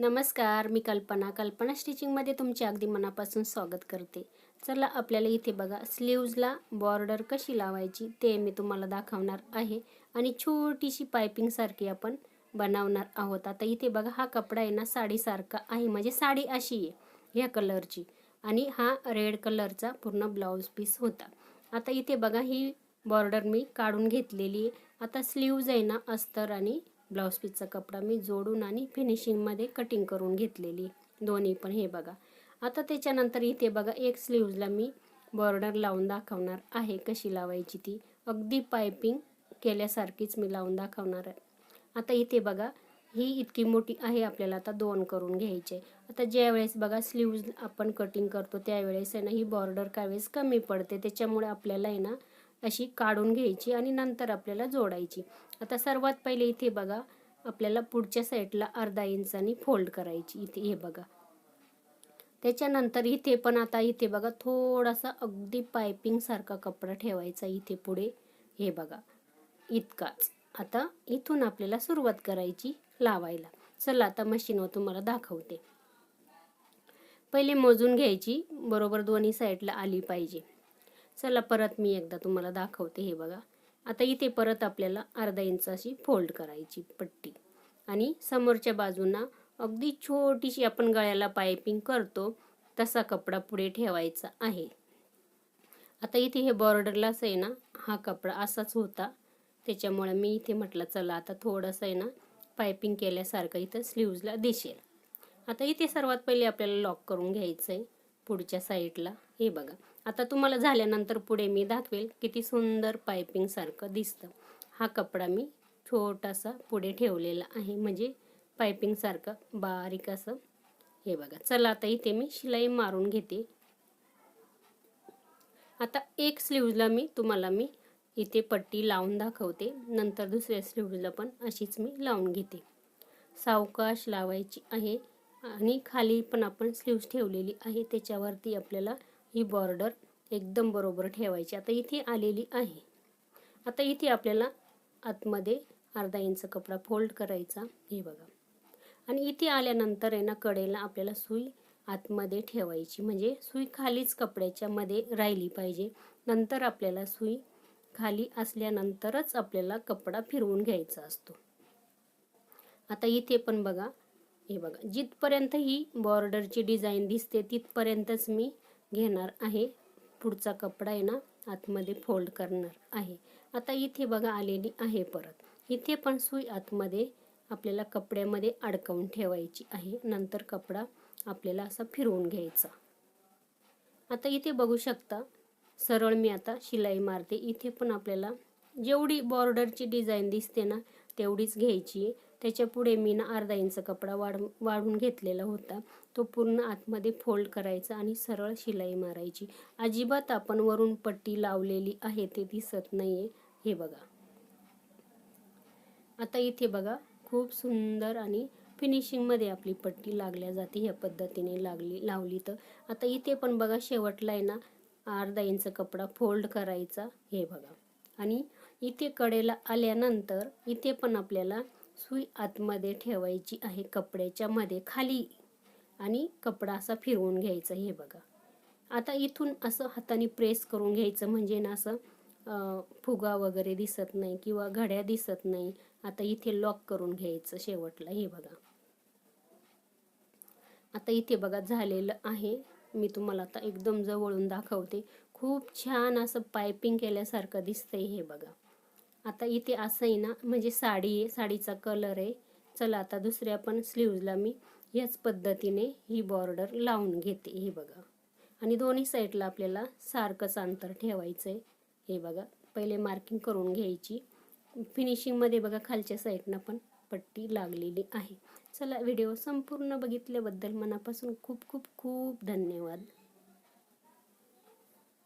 नमस्कार मी कल्पना. कल्पना स्टिचिंगमध्ये तुमचे अगदी मनापासून स्वागत करते. चला आपल्याला इथे बघा स्लीव्जला बॉर्डर कशी लावायची ते मी तुम्हाला दाखवणार आहे आणि छोटीशी पायपिंगसारखी आपण बनवणार आहोत. आता इथे बघा हा कपडा आहे ना साडीसारखा आहे. म्हणजे साडी अशी आहे ह्या कलरची आणि हा रेड कलरचा पूर्ण ब्लाऊज पीस होता. आता इथे बघा ही बॉर्डर मी काढून घेतलेली आहे. आता स्लीव्ज आहे ना अस्तर आणि ब्लाऊज पीसचा कपडा मी जोडून आणि फिनिशिंगमध्ये कटिंग करून घेतलेली. दोन्ही पण हे बघा. आता त्याच्यानंतर इथे बघा एक स्लीव्जला मी बॉर्डर लावून दाखवणार आहे कशी लावायची ती. अगदी पायपिंग केल्यासारखीच मी लावून दाखवणार आहे. आता इथे बघा ही इतकी मोठी आहे आपल्याला आता दोन करून घ्यायचे. आता ज्यावेळेस बघा स्लीव्ज आपण कटिंग करतो त्यावेळेस आहे ना ही बॉर्डर कावेळेस कमी पडते. त्याच्यामुळे आपल्याला आहे ना अशी काढून घ्यायची आणि नंतर आपल्याला जोडायची. आता सर्वात पहिले इथे बघा आपल्याला पुढच्या साईडला अर्धा इंचानी फोल्ड करायची. इथे हे बघा. त्याच्यानंतर इथे पण आता इथे बघा थोडासा अगदी पायपिंगसारखा कपडा ठेवायचा इथे पुढे. हे बघा. इतकाच. आता इथून आपल्याला सुरुवात करायची लावायला. चला आता मशीनवर तुम्हाला दाखवते. पहिले मोजून घ्यायची. बरोबर दोन्ही साईडला आली पाहिजे. चला परत मी एकदा तुम्हाला दाखवते हे बघा. आता इथे परत आपल्याला अर्धा इंच अशी फोल्ड करायची पट्टी. आणि समोरच्या बाजूंना अगदी छोटीशी आपण गळ्याला पायपिंग करतो तसा कपडा पुढे ठेवायचा आहे. आता इथे हे बॉर्डरलाच आहे ना हा कपडा असाच होता. त्याच्यामुळे मी इथे म्हटलं चला आता थोडंसं आहे ना पायपिंग केल्यासारखं इथं स्लीव्जला दिसेल. आता इथे सर्वात पहिले आपल्याला लॉक करून घ्यायचं आहे पुढच्या साईडला. हे बघा. आता तुम्हाला झाल्यानंतर पुढे मी दाखवेल किती सुंदर पायपिंगसारखं दिसतं. हा कपडा मी छोटासा पुढे ठेवलेला आहे. म्हणजे पायपिंगसारखं बारीक असं. हे बघा. चला आता इथे मी शिलाई मारून घेते. आता एक स्लीवला मी तुम्हाला मी इथे पट्टी लावून दाखवते. नंतर दुसऱ्या स्लीवला पण अशीच मी लावून घेते. सावकाश लावायची आहे. आणि खाली पण आपण स्लीव्ज ठेवलेली आहे. त्याच्यावरती आपल्याला ही बॉर्डर एकदम बरोबर ठेवायची. आता इथे आलेली आहे. आता इथे आपल्याला आतमध्ये अर्धा इंच कपडा फोल्ड करायचा. हे बघा. आणि इथे आल्यानंतर आहे ना कडेला आपल्याला सुई आतमध्ये ठेवायची. म्हणजे सुई खालीच कपड्याच्या मध्ये राहिली पाहिजे. नंतर आपल्याला सुई खाली असल्यानंतरच आपल्याला कपडा फिरवून घ्यायचा असतो. आता इथे पण बघा. हे बघा. जिथपर्यंत ही बॉर्डरची डिझाईन दिसते तिथपर्यंतच मी घेणार आहे. पुढचा कपडा आहे ना आतमध्ये फोल्ड करणार आहे. आता इथे बघा आलेली आहे परत. इथे पण सुई आतमध्ये आपल्याला कपड्यामध्ये अडकवून ठेवायची आहे. नंतर कपडा आपल्याला असा फिरवून घ्यायचा. आता इथे बघू शकता सरळ मी आता शिलाई मारते. इथे पण आपल्याला जेवढी बॉर्डरची डिझाईन दिसते ना तेवढीच घ्यायची आहे. त्याच्या पुढे मी ना अर्धा इंच कपडा वाढ वाढून घेतलेला होता. तो पूर्ण आतमध्ये फोल्ड करायचा आणि सरळ शिलाई मारायची. अजिबात आपण वरून पट्टी लावलेली आहे ते दिसत नाही आहे हे बघा. आता इथे बघा खूप सुंदर आणि फिनिशिंगमध्ये आपली पट्टी लागल्या जाते ह्या पद्धतीने लागली लावली तर. आता इथे पण बघा शेवटला आहे ना अर्धा इंच कपडा फोल्ड करायचा. हे बघा. आणि इथे कडेला आल्यानंतर इथे पण आपल्याला सुई आतमध्ये ठेवायची आहे कपड्याच्या मध्ये खाली. आणि कपडा असा फिरवून घ्यायचा हे बघा. आता इथून असं हाताने प्रेस करून घ्यायचं म्हणजे ना असं फुगा वगैरे दिसत नाही किंवा घड्या दिसत नाही. आता इथे लॉक करून घ्यायचं शेवटला हे बघा. आता इथे बघा झालेलं आहे. मी तुम्हाला आता एकदम जवळून दाखवते. खूप छान असं पायपिंग केल्यासारखं दिसतंय हे बघा. आता इथे असं आहे ना म्हणजे साडी आहे साडीचा कलर आहे. चला आता दुसऱ्या पण स्लीव्जला मी याच पद्धतीने ही बॉर्डर लावून घेते हे बघा. आणि दोन्ही साईडला आपल्याला सारखंच अंतर ठेवायचं आहे हे बघा पहिले मार्किंग करून घ्यायची. फिनिशिंगमध्ये बघा खालच्या साईडनं पण पट्टी लागलेली आहे. चला व्हिडिओ संपूर्ण बघितल्याबद्दल मनापासून खूप खूप खूप धन्यवाद.